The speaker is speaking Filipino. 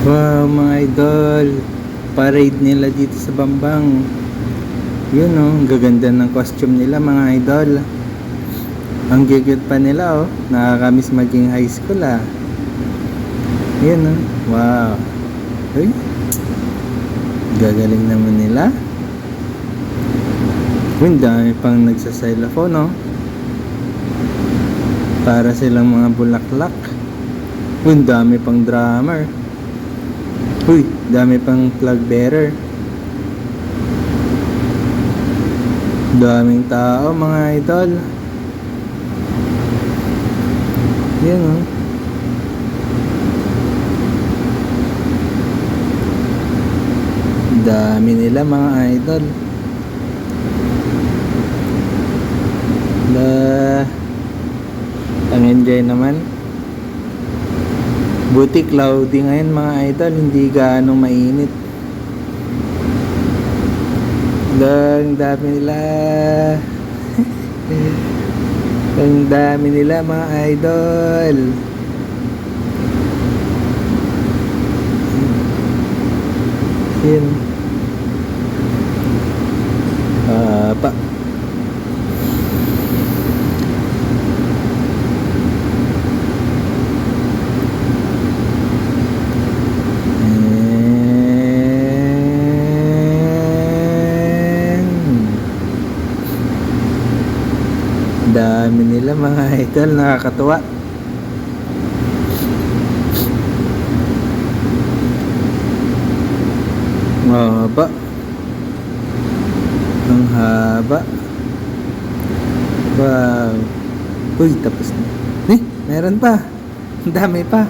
Wow, mga idol. Parade nila dito sa Bambang. Yun oh, gaganda ng costume nila mga idol. Ang gigit pa nila oh. Nakakamiss maging high school ah. Yun oh. Wow. Uy. Gagaling naman nila. Ang dami pang nagsa-xylophone oh. Para silang mga bulaklak. Ang dami pang drummer. Uy, dami pang flag bearer. Daming tao mga idol. Yan oh. Dami nila mga idol. La ang enjoy naman. Buti cloudy ngayon mga idol, hindi gaano mainit. Ang dami nila. Ang dami nila mga idol. Yun. Ah, pa. Dami nila mga idol, nakakatuwa. Mahaba. Ang haba. Wow. Uy, tapos na. Eh, meron pa. Ang dami pa.